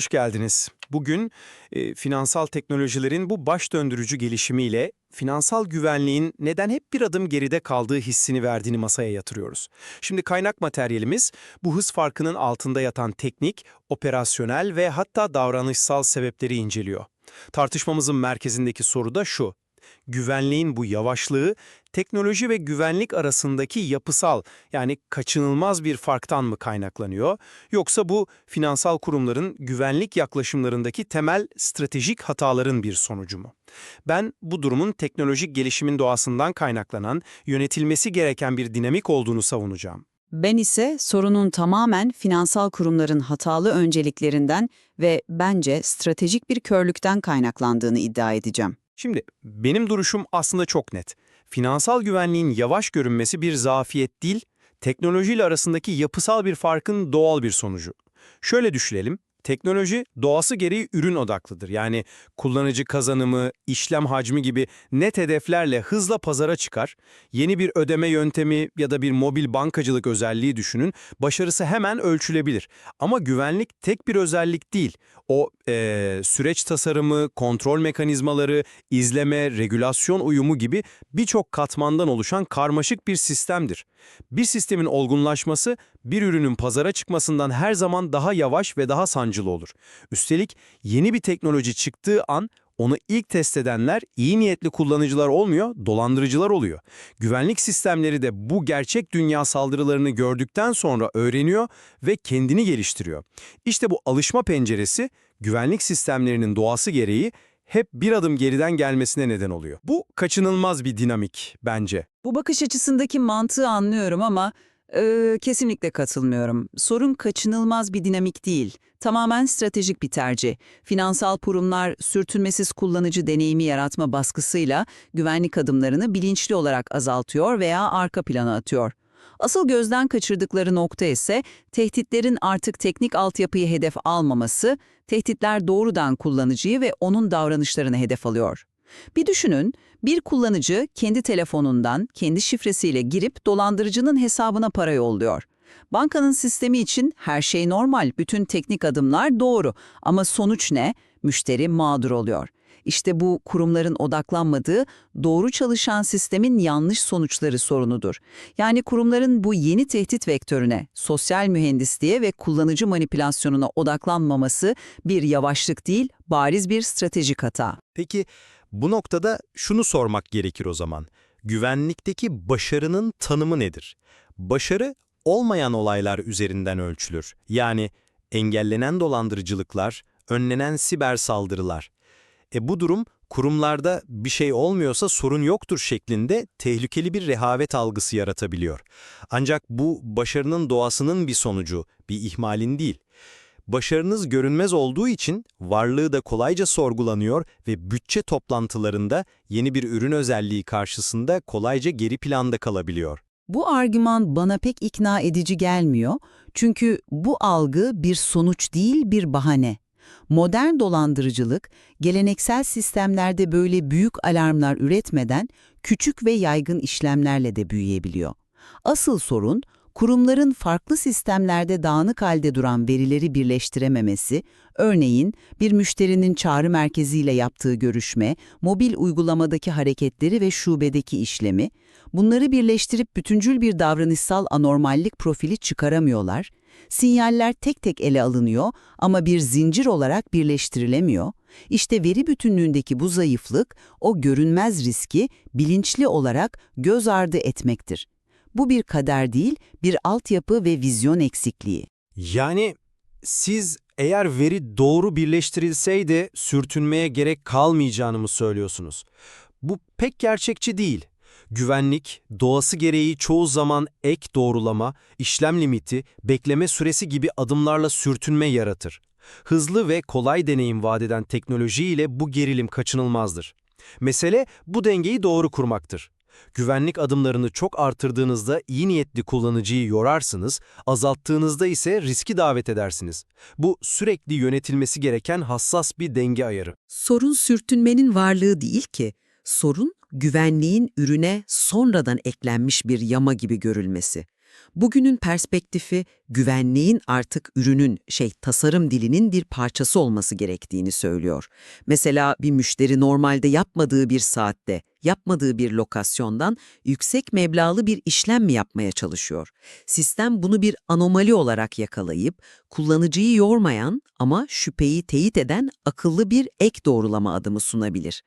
Hoş geldiniz. Bugün e, finansal teknolojilerin bu baş döndürücü gelişimiyle finansal güvenliğin neden hep bir adım geride kaldığı hissini verdiğini masaya yatırıyoruz. Şimdi kaynak materyalimiz bu hız farkının altında yatan teknik, operasyonel ve hatta davranışsal sebepleri inceliyor. Tartışmamızın merkezindeki soru da şu. Güvenliğin bu yavaşlığı teknoloji ve güvenlik arasındaki yapısal yani kaçınılmaz bir farktan mı kaynaklanıyor yoksa bu finansal kurumların güvenlik yaklaşımlarındaki temel stratejik hataların bir sonucu mu? Ben bu durumun teknolojik gelişimin doğasından kaynaklanan, yönetilmesi gereken bir dinamik olduğunu savunacağım. Ben ise sorunun tamamen finansal kurumların hatalı önceliklerinden ve bence stratejik bir körlükten kaynaklandığını iddia edeceğim. Şimdi benim duruşum aslında çok net. Finansal güvenliğin yavaş görünmesi bir zafiyet değil, teknolojiyle arasındaki yapısal bir farkın doğal bir sonucu. Şöyle düşünelim, teknoloji doğası gereği ürün odaklıdır. Yani kullanıcı kazanımı, işlem hacmi gibi net hedeflerle hızla pazara çıkar. Yeni bir ödeme yöntemi ya da bir mobil bankacılık özelliği düşünün, başarısı hemen ölçülebilir. Ama güvenlik tek bir özellik değil. O eee, süreç tasarımı, kontrol mekanizmaları, izleme, regülasyon uyumu gibi birçok katmandan oluşan karmaşık bir sistemdir. Bir sistemin olgunlaşması, bir ürünün pazara çıkmasından her zaman daha yavaş ve daha sancılı olur. Üstelik yeni bir teknoloji çıktığı an onu ilk test edenler iyi niyetli kullanıcılar olmuyor, dolandırıcılar oluyor. Güvenlik sistemleri de bu gerçek dünya saldırılarını gördükten sonra öğreniyor ve kendini geliştiriyor. İşte bu alışma penceresi güvenlik sistemlerinin doğası gereği hep bir adım geriden gelmesine neden oluyor. Bu kaçınılmaz bir dinamik bence. Bu bakış açısındaki mantığı anlıyorum ama e, kesinlikle katılmıyorum. Sorun kaçınılmaz bir dinamik değil. Tamamen stratejik bir tercih. Finansal kurumlar sürtünmesiz kullanıcı deneyimi yaratma baskısıyla güvenlik adımlarını bilinçli olarak azaltıyor veya arka plana atıyor. Asıl gözden kaçırdıkları nokta ise tehditlerin artık teknik altyapıyı hedef almaması, tehditler doğrudan kullanıcıyı ve onun davranışlarını hedef alıyor. Bir düşünün, bir kullanıcı kendi telefonundan, kendi şifresiyle girip dolandırıcının hesabına para yolluyor. Bankanın sistemi için her şey normal, bütün teknik adımlar doğru ama sonuç ne? Müşteri mağdur oluyor. İşte bu kurumların odaklanmadığı doğru çalışan sistemin yanlış sonuçları sorunudur. Yani kurumların bu yeni tehdit vektörüne, sosyal mühendisliğe ve kullanıcı manipülasyonuna odaklanmaması bir yavaşlık değil, bariz bir stratejik hata. Peki bu noktada şunu sormak gerekir o zaman. Güvenlikteki başarının tanımı nedir? Başarı olmayan olaylar üzerinden ölçülür. Yani engellenen dolandırıcılıklar, önlenen siber saldırılar. E bu durum kurumlarda bir şey olmuyorsa sorun yoktur şeklinde tehlikeli bir rehavet algısı yaratabiliyor. Ancak bu başarının doğasının bir sonucu, bir ihmalin değil. Başarınız görünmez olduğu için varlığı da kolayca sorgulanıyor ve bütçe toplantılarında yeni bir ürün özelliği karşısında kolayca geri planda kalabiliyor. Bu argüman bana pek ikna edici gelmiyor çünkü bu algı bir sonuç değil bir bahane. Modern dolandırıcılık, geleneksel sistemlerde böyle büyük alarmlar üretmeden küçük ve yaygın işlemlerle de büyüyebiliyor. Asıl sorun, kurumların farklı sistemlerde dağınık halde duran verileri birleştirememesi, örneğin bir müşterinin çağrı merkeziyle yaptığı görüşme, mobil uygulamadaki hareketleri ve şubedeki işlemi, bunları birleştirip bütüncül bir davranışsal anormallik profili çıkaramıyorlar, sinyaller tek tek ele alınıyor ama bir zincir olarak birleştirilemiyor. İşte veri bütünlüğündeki bu zayıflık, o görünmez riski bilinçli olarak göz ardı etmektir. Bu bir kader değil, bir altyapı ve vizyon eksikliği. Yani siz eğer veri doğru birleştirilseydi sürtünmeye gerek kalmayacağını mı söylüyorsunuz? Bu pek gerçekçi değil. Güvenlik, doğası gereği çoğu zaman ek doğrulama, işlem limiti, bekleme süresi gibi adımlarla sürtünme yaratır. Hızlı ve kolay deneyim vadeden teknoloji ile bu gerilim kaçınılmazdır. Mesele bu dengeyi doğru kurmaktır. Güvenlik adımlarını çok artırdığınızda iyi niyetli kullanıcıyı yorarsınız, azalttığınızda ise riski davet edersiniz. Bu sürekli yönetilmesi gereken hassas bir denge ayarı. Sorun sürtünmenin varlığı değil ki, sorun güvenliğin ürüne sonradan eklenmiş bir yama gibi görülmesi. Bugünün perspektifi güvenliğin artık ürünün, şey tasarım dilinin bir parçası olması gerektiğini söylüyor. Mesela bir müşteri normalde yapmadığı bir saatte, yapmadığı bir lokasyondan yüksek meblağlı bir işlem mi yapmaya çalışıyor? Sistem bunu bir anomali olarak yakalayıp kullanıcıyı yormayan ama şüpheyi teyit eden akıllı bir ek doğrulama adımı sunabilir.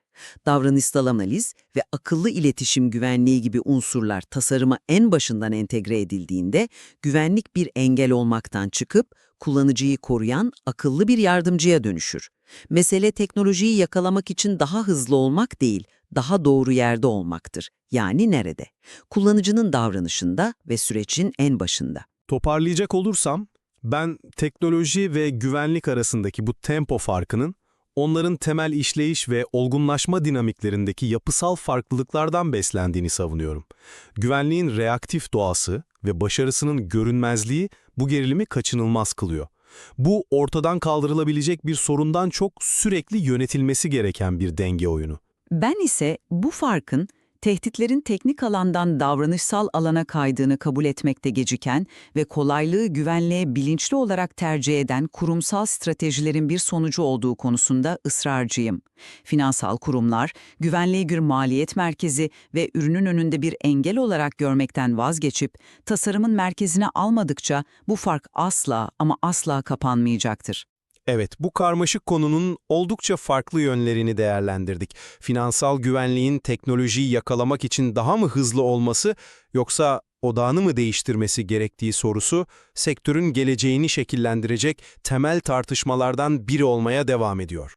Davranışsal analiz ve akıllı iletişim güvenliği gibi unsurlar tasarıma en başından entegre edildiğinde güvenlik bir engel olmaktan çıkıp kullanıcıyı koruyan akıllı bir yardımcıya dönüşür. Mesele teknolojiyi yakalamak için daha hızlı olmak değil, daha doğru yerde olmaktır. Yani nerede? Kullanıcının davranışında ve sürecin en başında. Toparlayacak olursam, ben teknoloji ve güvenlik arasındaki bu tempo farkının, onların temel işleyiş ve olgunlaşma dinamiklerindeki yapısal farklılıklardan beslendiğini savunuyorum. Güvenliğin reaktif doğası ve başarısının görünmezliği bu gerilimi kaçınılmaz kılıyor. Bu ortadan kaldırılabilecek bir sorundan çok sürekli yönetilmesi gereken bir denge oyunu. Ben ise bu farkın tehditlerin teknik alandan davranışsal alana kaydığını kabul etmekte geciken ve kolaylığı güvenliğe bilinçli olarak tercih eden kurumsal stratejilerin bir sonucu olduğu konusunda ısrarcıyım. Finansal kurumlar, güvenliği bir maliyet merkezi ve ürünün önünde bir engel olarak görmekten vazgeçip tasarımın merkezine almadıkça bu fark asla ama asla kapanmayacaktır. Evet, bu karmaşık konunun oldukça farklı yönlerini değerlendirdik. Finansal güvenliğin teknolojiyi yakalamak için daha mı hızlı olması yoksa odağını mı değiştirmesi gerektiği sorusu sektörün geleceğini şekillendirecek temel tartışmalardan biri olmaya devam ediyor.